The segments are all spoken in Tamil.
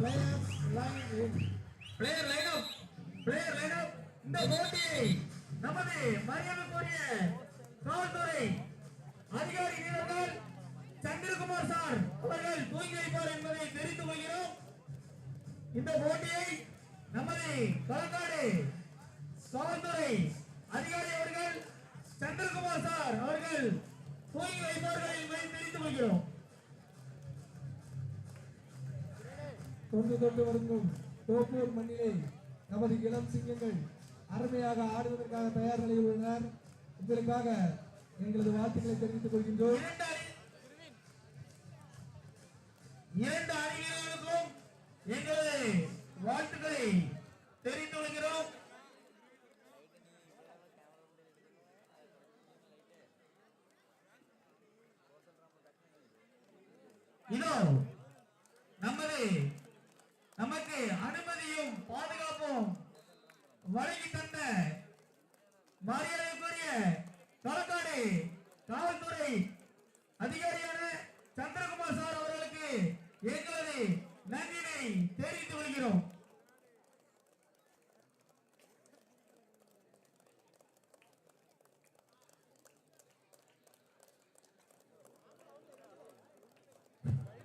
Players line in. Player lineup player lineup இந்த போட்டியை நமது மரியாதைக்குரிய காவல்துறை அதிகாரி வீரர்கள் சந்திரகுமார் சார் அவர்கள் தூங்கி வைப்பார் என்பதை தெரிந்து கொள்கிறோம். இந்த போட்டியை நமது களக்காடு காவல்துறை அதிகாரி அவர்கள் சந்திரகுமார் சார் அவர்கள் தூங்கி வைப்பார்கள் என்பதை தெரிந்து கொள்கிறோம். தொன்று தொட்டு வருங்கும் தோப்பூர் மண்ணிலே நமது இளம் சிங்கங்கள் அருமையாக ஆடுவதற்காக தயார் நிலையில் உள்ளனர். உங்களுக்காக எங்களது வாழ்த்துக்களை தெரிவித்துக் கொள்கின்றோம். இரண்டு அணி அணியினருக்கும் எங்களது வாழ்த்துக்களை தெரிந்து கொள்கிறோம் இதோ நமது நமக்கு அனுமதியும் பாதுகாப்பும் வழங்கி தந்த மரியாதைக்குரிய களக்காடு காவல்துறை அதிகாரியான சந்திரகுமார் சார் அவர்களுக்கு எங்களது நன்றினை தெரிவித்துக் கொள்கிறோம்.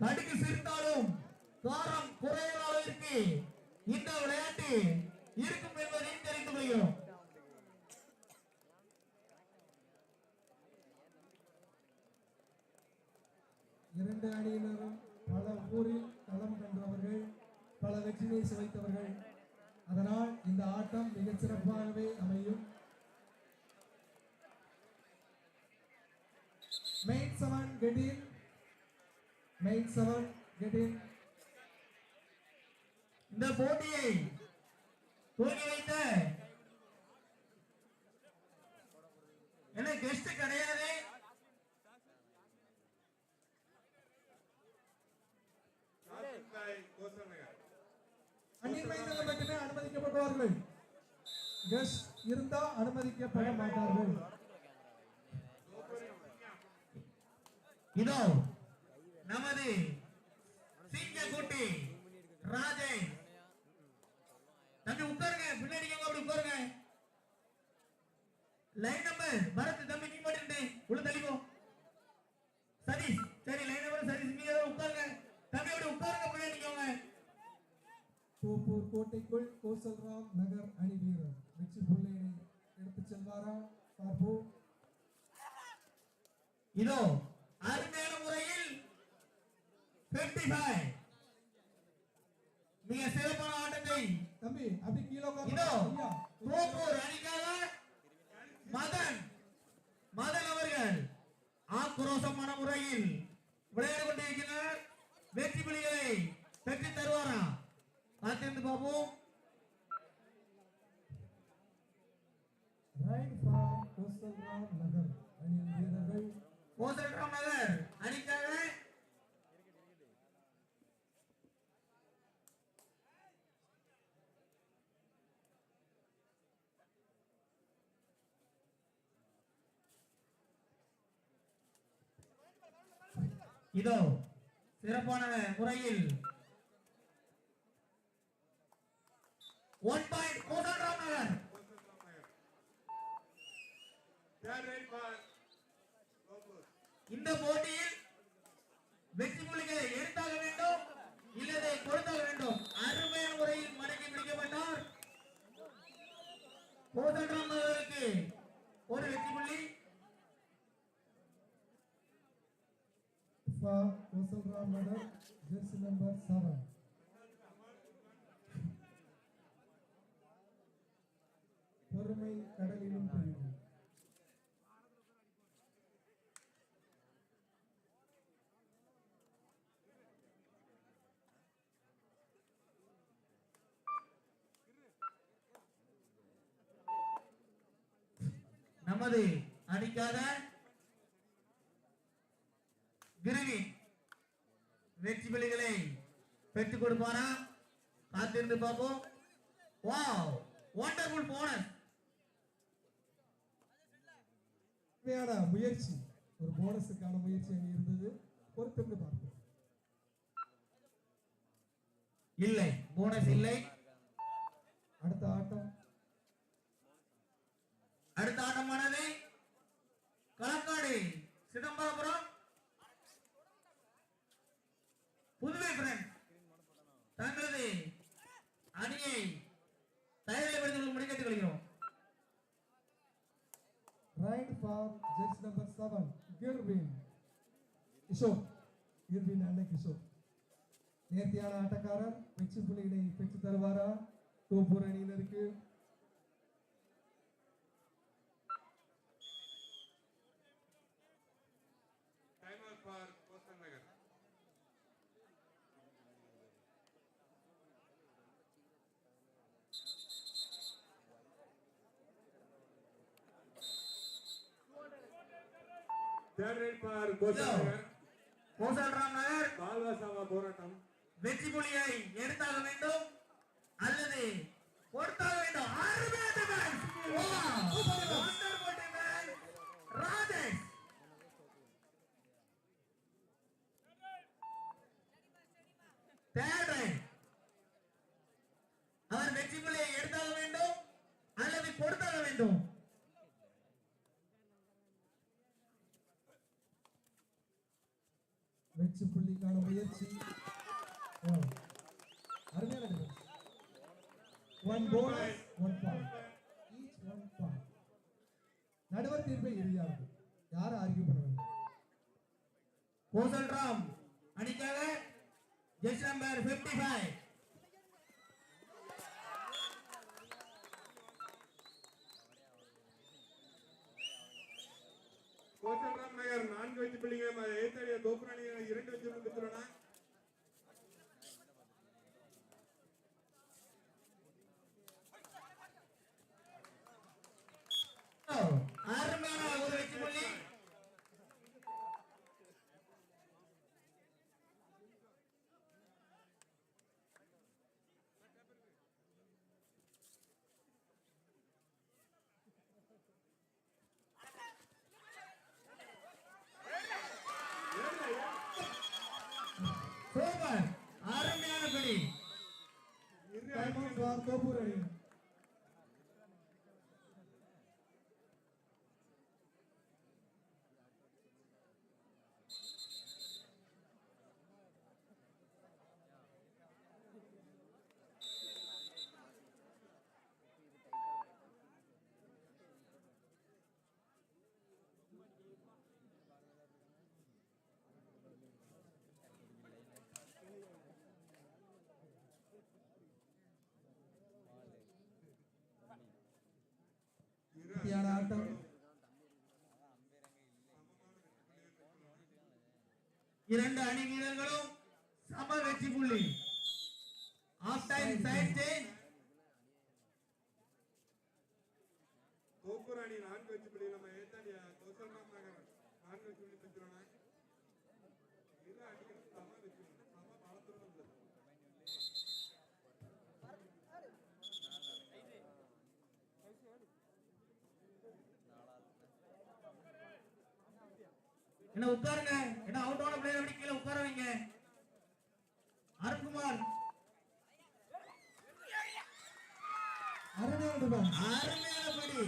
நடுக்கு சிரித்தாலும் காரம் குறையாத அளவிற்கு இந்த விளையாட்டு அதனால் இந்த ஆட்டம் மிகச் சிறப்பாகவே அமையும். Main seven getting main seven getting இந்த போட்டியை தூங்கி வைத்த என்ன கெஸ்ட் கிடையாது? அந்நிய மைதானம் மட்டுமே அனுமதிக்கப்படுவார்கள் கெஸ்ட் இருந்தா அனுமதிக்கப்பட மாட்டார்கள். இதோ நமது சிங்கக்குட்டி ராஜை தம்பி உட்காருங்க. பின்னாடி அப்படி உட்காருங்க. லைன் நம்பர் பரத் தம்பி நீ மாட்டே உள்ள தள்ளிக்கோ. சதீஷ் சரி லைன் நம்பர் சதீஷ். நீங்க உட்காருங்க. தம்பி அப்படி உட்காருங்க. பின்னாடி தோப்பூர் கோட்டைக்குள் கோசல்ராம் நகர் அணி வீரர் வெற்றி புள்ளையினை எடுத்துச் செல்வாரா? பார்ப்போம். இதோ அருமையான முறையில் 55 மிக சிறப்பான ஆட்டத்தை. தம்பி அப்படி கீழே. இதோ தோப்பூர் அணிக்காக மதன் மதன் அவர்கள் ஆக்ரோஷமான முறையில் விளையாடி கொண்டிருக்கிறார். வெற்றி புலிகளை பெற்று தருவாரா காத்திருந்து பார்ப்போம் ரைட் ஃபார் கோசல்ராம் நகர் அணி வீரர்கள் கோசல்ராம் நகர் அணிக்காக இதோ சிறப்பான முறையில். ஒன் பாயிண்ட் கோசல்ராம் நகர் இந்த போட்டியில் வெற்றி புள்ளிகளை எடுத்தாக வேண்டும் இல்லதை கொடுத்தாக வேண்டும். அருமையான முறையில் மடக்கி பிடிக்கப்பட்டார். கோதண்டராம் அவர்களுக்கு ஒரு வெற்றி புள்ளி. Kosalram Nagar jersey number seven பொறுமை கடலிலும் பெரிது நமது அணிக்காக கிருவி வெற்றி பிள்ளைகளை பெற்றுக் கொடுப்பாரா? காத்திருந்து பார்ப்போம். வாவ் வண்டர்ஃபுல் போனஸ் உண்மையான முயற்சி. ஒரு போனஸுக்கான முயற்சி அங்கே இருந்தது. பொறுத்திருந்து பார்ப்போம். இல்லை. போனஸ் இல்லை. அடுத்த ஆட்டம். அடுத்த ஆட்டமானது களக்காடு சிதம்பரபுரம். புதுவை ஃப்ரெண்ட் கிஷோர் கிர்வின் அண்ணன் கிஷோர் நேர்த்தியான ஆட்டக்காரர் வெற்றி புள்ளிகளை பெற்று தருவாரா தோப்பூர் அணியினருக்கு Timer for Kosan Nagar. Third rate for Kosan Kosalram நகர் பால்வாசாவா போராட்டம். வெற்றி புலியை எடுத்தாக வேண்டும். அல்லது கொடுத்தாக வேண்டும். defense. ராஜேஷ். Third right. அவர் வெற்றி புலியை எடுத்தாக வேண்டும். அல்லது கொடுத்தாக வேண்டும். வெற்றி புள்ளிக்கான முயற்சி. அருமையான நடுவர் தீர்ப்பை இறுதியானது யாரும் ஆர்கியூ பண்ண வேண்டும் அணிக்காக ஜெஸ் நம்பர் 55 ஃபைவ் நகர் நான்கு வச்சு பிள்ளைங்க ஏத்தாடிய தோப்புராணி இரண்டு வச்சு பெற்றுள்ளன Oh ஒரு வெற்றி புள்ளி சூப்பர் அருமையான பிடி இரு டைம் அவுட் ஃபார் தோப்பூர் அணி நேர்த்தியான ஆட்டம் இரண்டு அணி வீரர்களும் சம வெற்றி புள்ளி. Half time side change Thoppurani நான்கு வெற்றி புள்ளி. நம்ம ஏத்தாடிய கோசன் ராம் நகர் நான்கு வெற்றி புள்ளி பெற்றுள்ளன இரு அடிகள் சம வச்சு சம பலத்துடன் உள்ளது என்ன உட்காருங்க? என்ன அவுட் ஆன பிளேயர் அப்படி கீழே உட்கார வைங்க. அருண்குமார். அருமையான அருமையான படி.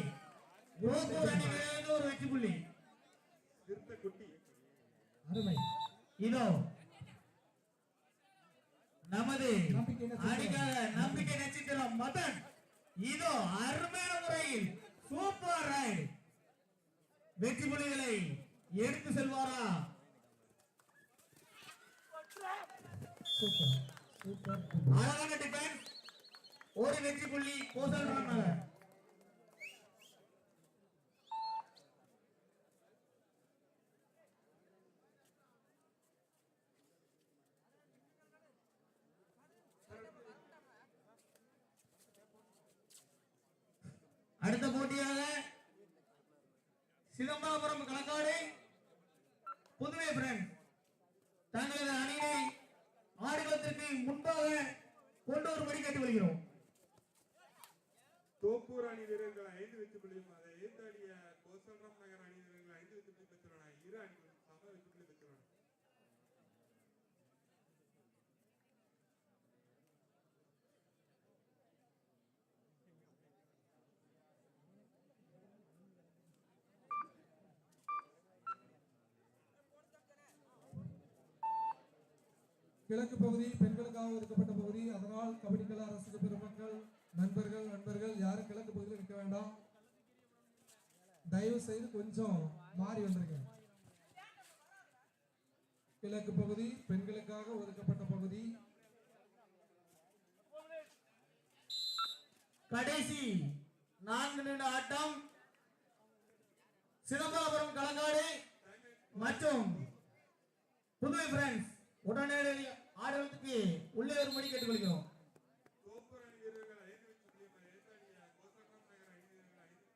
கோபூர் அணி ஒரு வெற்றி புள்ளி. அருமை. இதோ நமது நம்பிக்கை அணிக்காக நம்பிக்கை நட்சத்திரம் மதன். இதோ அருமையான முறையில் சூப்பர் ரைட் வெற்றி புள்ளிகளை எடுத்து செல்வாரா? சூப்பர் அழகான டிஃபென்ஸ் ஒரு வெற்றி புள்ளி. கோசல் அடுத்த போட்டியாக சிதம்பரபுரம் களக்காடு புதுமை பிரெண்ட் தங்களது அணியை ஆடுகளத்திற்கு முன்பாக கொண்டு வரும்படி கேட்டுக்கொள்கிறோம் தோப்பூர் அணி வீரர்கள் ஐந்து வெற்றி புள்ளியும் அதை எதிர்த்தாடிய கோசல்ராம் நகர் அணி வீரர்கள் ஐந்து வெற்றி புள்ளி பெற்றுள்ளன இரு அணிகள் கிழக்கு பகுதி பெண்களுக்காக ஒதுக்கப்பட்ட பகுதி. அதனால் கபடிக்கலா அரசுக்கு பெருமக்கள் நண்பர்கள் நண்பர்கள் யாரும் கிழக்கு பகுதியில் நிற்க வேண்டாம். தயவு செய்து கொஞ்சம் மாறி வந்திருக்கேன் கிழக்கு பகுதி பெண்களுக்காக ஒதுக்கப்பட்ட பகுதி. கடைசி நான்கு நிமிட ஆட்டம். சிதம்பரபுரம் களங்காடு மற்றும் புதுவை பிரான்ஸ் உடனடியாக ஆடவத்துக்கு உள்ளே வரும்படி கேட்டுக்கொள்கிறோம் தோப்பூர் அணி வீரர்கள் ஐந்து வெற்றி புள்ளியும் ஏத்தாடிய கோசல்ராம் நகர் அணி வீரர்கள் ஐந்து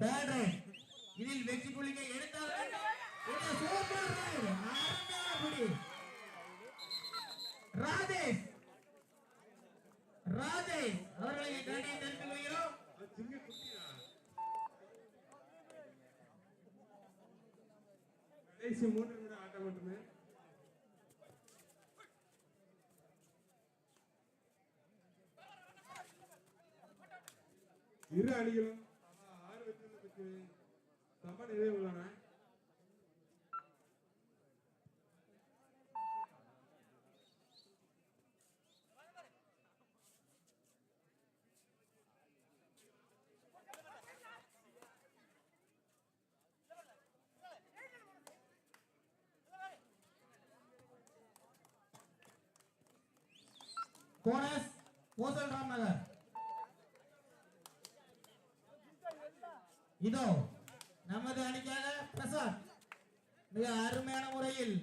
Third right. இதில் வெற்றி புள்ளியை எடுத்தால் ஒரு சூப்பர் ரைடு. அருமையான புள்ளி. ராஜேஷ் ராஜேஷ் அவர்களை கண்டியை தெரிந்து கொள்கிறோம் சிங்க குட்டியா கடைசி மூன்று நிமிட ஆட்டம் மட்டுமே இரு அணிகளும் ஆறு வெற்றி சம நிலை உள்ளன. போனஸ் கோசல்ராம் நகர் இதோ நமது அணிக்காக பிரசாத் மிக அருமையான முறையில்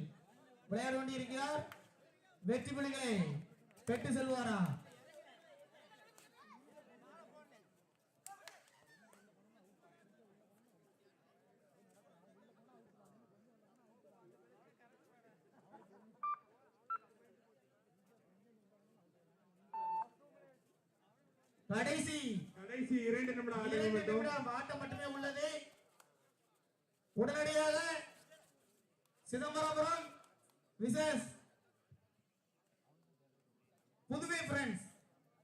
விளையாட கொண்டிருக்கிறார் வெற்றி புலிகளை பெற்று செல்வாரா? கடைசி. கடைசி இரண்டு நிமிடம் ஆட்டம் மட்டுமே உள்ளது. உடனடியாக சிதம்பரபுரம் விசேஷ் புதுவை ஃப்ரெண்ட்ஸ்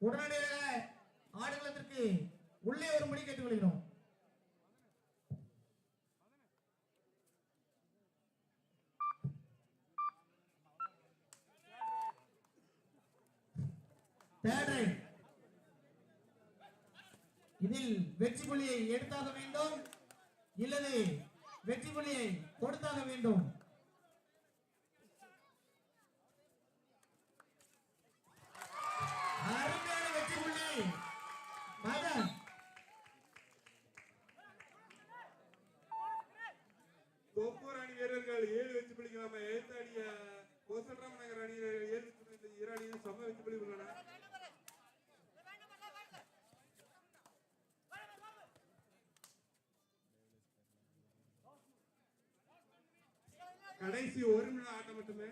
உடனடியாக ஆடுகளத்திற்கு உள்ளே வரும்படி கேட்டுக்கொள்கிறோம். Third right. இதில் வெற்றி புள்ளியை எடுத்தாக வேண்டும். இல்லது வெற்றி புள்ளியை கொடுத்தாக வேண்டும். அருமையான வெற்றி புள்ளி. மதன். தோப்பூர் அணி வீரர்கள் ஏழு வெற்றி புள்ளிகளாம எழுத்தாடிய கோசல்ராம் நகர் அணி ஏழு வெற்றி புள்ளி இரு அணியும் சம வெற்றி புள்ளி உள்ளன. கடைசி ஒரு நிமிட ஆட்டம் மட்டுமே?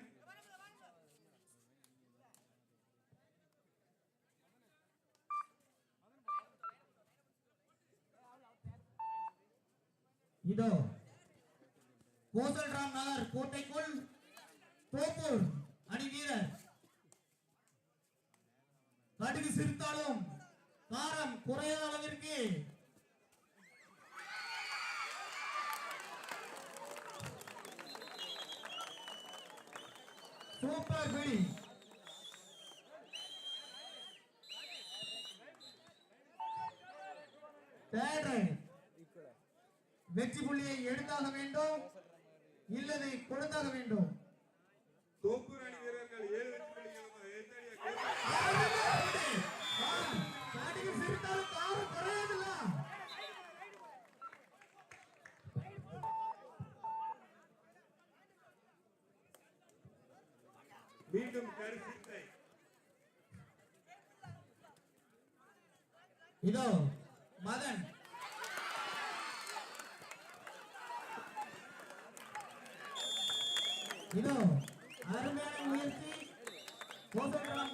இதோ கோசல்ராம் நகர் கோட்டைக்குள் தோப்பூர் அணி வீரர். கடுகு சிரித்தாலும் காரம் குறையாத அளவிற்கு சூப்பர் பிடி வெற்றி புள்ளியை எடுத்தாக வேண்டும். இல்லதை கொடுத்தாக வேண்டும். தோப்பு அணி வீரர்கள் ஏழு வெற்றி புள்ளிகளாம எழுத்தாடிய கோசல்ராம் காட்டுக்கு சிரித்தாலும் காரம் குறையாதுல்ல மீண்டும் கருசித்தை இதோ மதன். இதோ அருமையான முயற்சி. கோசல்ராம்